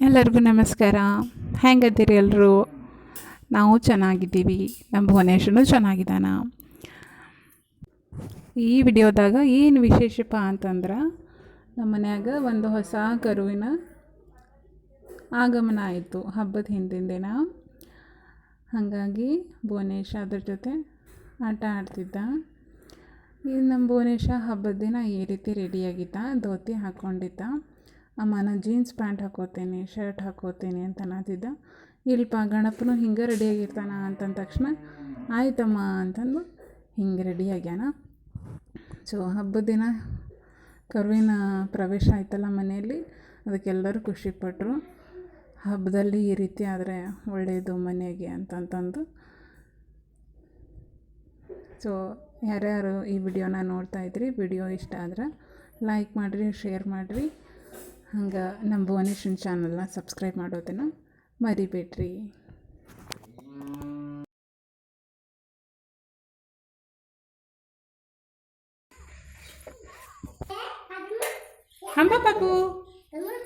ಎಲ್ಲರಿಗೂ ನಮಸ್ಕಾರ. ಹೆಂಗದ್ದೀರಿ ಎಲ್ಲರೂ ನಾವು ಚೆನ್ನಾಗಿದ್ದೀವಿ. ನಮ್ಮ ಭುವನೇಶ್ವರನು ಚೆನ್ನಾಗಿದ್ದಾನ. ಈ ವಿಡಿಯೋದಾಗ ಏನು ವಿಶೇಷಪ್ಪ ಅಂತಂದ್ರೆ, ನಮ್ಮ ಮನ್ಯಾಗ ಒಂದು ಹೊಸ ಕರುವಿನ ಆಗಮನ ಆಯಿತು ಹಬ್ಬದ ಹಿಂದಿನ ದಿನ. ಹಾಗಾಗಿ ಭುವನೇಶ ಅದ್ರ ಜೊತೆ ಆಟ ಆಡ್ತಿದ್ದ. ಈಗ ನಮ್ಮ ಭುವನೇಶ ಹಬ್ಬದ ದಿನ ಈ ರೀತಿ ರೆಡಿಯಾಗಿದ್ದ ಧೋತಿ ಹಾಕ್ಕೊಂಡಿದ್ದ ಅಮ್ಮ ನಾನು ಜೀನ್ಸ್ ಪ್ಯಾಂಟ್ ಹಾಕೋತೀನಿ ಶರ್ಟ್ ಹಾಕೋತೀನಿ ಅಂತ ಅನ್ನತ್ತಿದ್ದ ಇಲ್ಪ ಗಣಪನು ಹಿಂಗೆ ರೆಡಿಯಾಗಿರ್ತಾನ ಅಂತಂದ ತಕ್ಷಣ, ಆಯ್ತಮ್ಮ ಅಂತಂದು ಹಿಂಗೆ ರೆಡಿ ಆಗ್ಯಾನ. ಸೊ ಹಬ್ಬದ ದಿನ ಕರುವಿನ ಪ್ರವೇಶ ಆಯ್ತಲ್ಲ ಮನೆಯಲ್ಲಿ ಅದಕ್ಕೆಲ್ಲರೂ ಖುಷಿಪಟ್ಟರು ಹಬ್ಬದಲ್ಲಿ ಈ ರೀತಿ ಆದರೆ ಒಳ್ಳೆಯದು ಮನೆಗೆ ಅಂತಂತಂದು. ಸೊ ಯಾರ್ಯಾರು ಈ ವಿಡಿಯೋನ ನೋಡ್ತಾ ಇದ್ರಿ, ವಿಡಿಯೋ ಇಷ್ಟ ಆದ್ರೆ ಲೈಕ್ ಮಾಡಿರಿ ಶೇರ್ ಮಾಡಿರಿ. ಹಂಗೆ ನಮ್ಮ ಭುವನೇಶ್ವರ ಚಾನಲ್ನ ಸಬ್ಸ್ಕ್ರೈಬ್ ಮಾಡೋದನ್ನು ಮರಿಬೇಡ್ರಿ. ಹಂಬ ಪಾಪು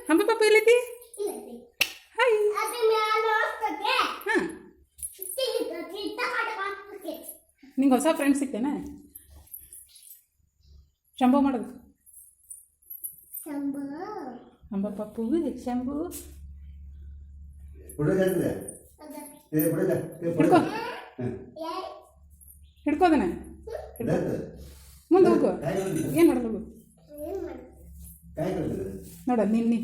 ಹಂಬ ಪಾಪು ಎಲ್ಲಿದ್ದಿ? ಹಾಯ್. ಹಾಂ. ನಿಂಗೆ ಹೊಸ ಫ್ರೆಂಡ್ ಸಿಗ್ತೇನೆ? ಶಂಭು ಮಾಡೋದು. ಶಂಭು? ಏ ಹುಡುಗ ಏ ಹಿಡ್ಕೋ. ಹಿಡ್ಕೋದನ ಮುಂದೆ ಹೋಗು. ಏನು ಮಾಡೋದು ನೋಡ ನಿನ್ನೆ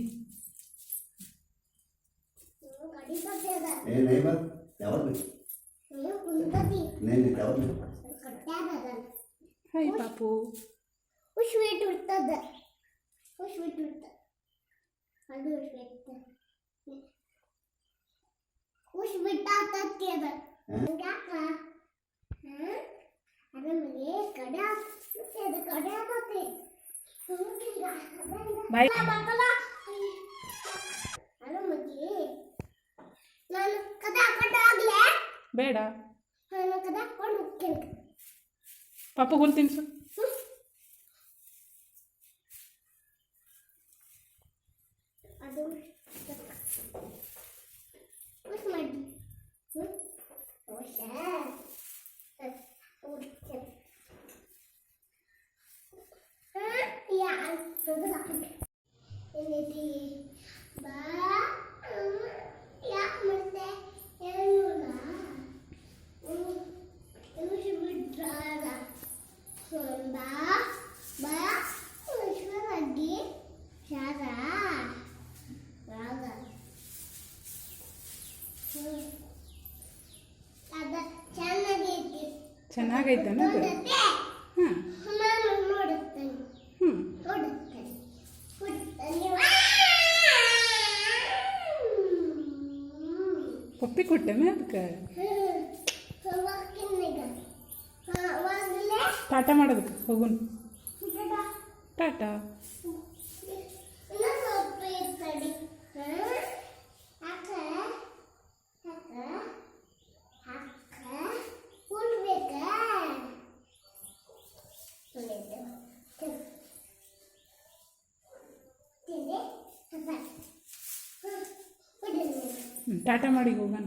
ಹಾಯ್ ಪಾಪು. ಸ್ವೀಟ್ ಉಡ್ತದ ಉಶ್ವೀಟ್ ಹುಡ್ತ. ಅದು ಉಶ್ವೀಟ್ ಉಶ್ವೀಟ್ ಆತತ್ತಿ ಅದ. ಯಾಕ ಅದ ನಮಗೆ ಕಡೆ ಅದು ಕಡೆ ಆಗತ್ತೆ ಬಾಯ್. ಅಲ್ಲ ಮಗಿ ನಾನು ಕದ ಹಾಕೊಂಡು ಆಗ್ಲೇ? ಬೇಡ. ನಾನು ಕದ ಹಾಕೊಂಡು ಹೋಗ್ತೀನಿ. ಪಾಪು ಹುಲ್ ತಿನ್ಸು ಅದು ಉಸ್ ಮಾಡಿ ಹ್ಞೂ ಉಸ ಯಾ ಏನೈತಿ ಬಾ ಯಾಕೆ ಮತ್ತೆ ಏನಿಲ್ಲ ಇವು ಬಿಡ್ರಾರ ಬಾ ಬಾ ವಿಶ್ವವಾಗಿ ಶಾರ ರಾಗ ಅದ ಚೆನ್ನಾಗೈತಿ ಚೆನ್ನಾಗೈತೆ ಅನ್ನೋದು ಹಾಂ ಹ್ಞೂ ಪಪ್ಪಿ ಕೊಟ್ಟೆನೆ ಅದಕ್ಕೆ? ಟಾಟಾ ಮಾಡೋದಕ್ಕೆ ಹೋಗುನ್. ಟಾಟಾ? ಟಾಟಾ ಮಾಡಿ ಹೋಗೋಣ.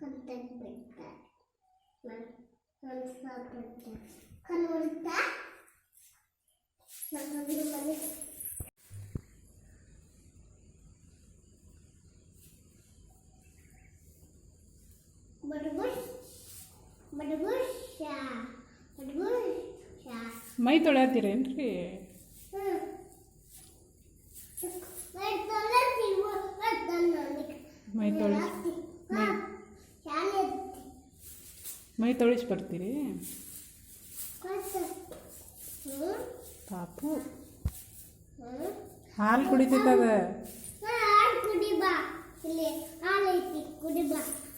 ಕಂತಕ್ ಬಿಟ್ಟ ನಾನು ಸಾಬ್ರೆ ಕನ್ವರ್ತ ನಾನು ಮನೆ ಬಡಬುಷ್ ಬಡಬುಷ್ ಶಾ ಬಡಬುಷ್ ಶಾ ಮೈ ತೊಳ್ಯಾತೀರೇನ್ರಿ ಹ್ಮ್ ಮೈ ತೊಳೆಸಿ ಒತ್ತನ್ನ ಮೈ ತೊಳಿ ಮೈ ತೊಳಿಸಿ ಬರ್ತೀರಿ. ಪಾಪು. ಹಾಲು ಕುಡಿತೈತದ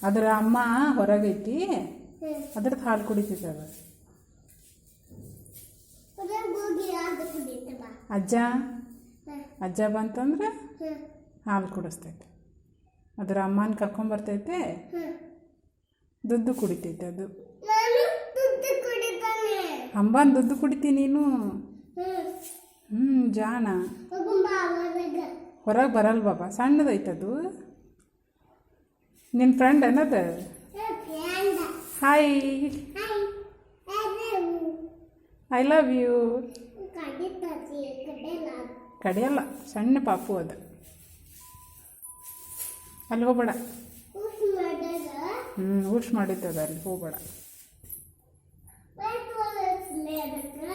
ಅದರ ಅಮ್ಮ ಹೊರಗೈತಿ. ಅದ್ರದ್ದು ಹಾಲು ಕುಡಿತೈತದ ಅಜ್ಜ? ಅಜ್ಜ ಬಂತಂದ್ರೆ ಹಾಲು ಕುಡಿಸ್ತೈತೆ. ಅದರ ಅಮ್ಮನ ಕರ್ಕೊಂಬರ್ತೈತೆ ದುಡ್ಡು ಕುಡಿತೈತೆ ಅದು. ಅಂಬನ್ ದುಡ್ಡು ಕುಡಿತೀನಿ ನೀನು? ಹ್ಮ್. ಹ್ಞೂ ಜಾಣ. ಹೊರಗೆ ಬರಲ್ಲ ಬಾಬಾ ಸಣ್ಣದೈತದು ನಿನ್ನ ಫ್ರೆಂಡ್ ಏನದ? ಹಾಯ್ ಐ ಲವ್ ಯು ಕಡಿಯಲ್ಲ ಸಣ್ಣ ಪಾಪು ಅದು. ಅಲ್ಲಿ ಹೋಗ್ಬೇಡ ಹ್ಞೂ ಊಟ ಮಾಡಿದ್ದದ ಅಲ್ಲಿ ಅದಕ್ಕೆ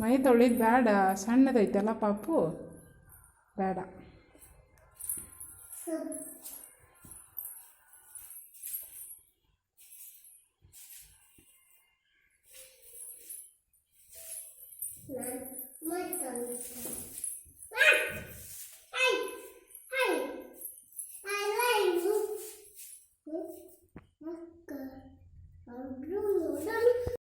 ಮೈ ತೊಳಿದ್ ಬೇಡ ಸಣ್ಣದೈತಲ್ಲ ಪಾಪು. ಬೇಡ Thank ಮತ್ತೆ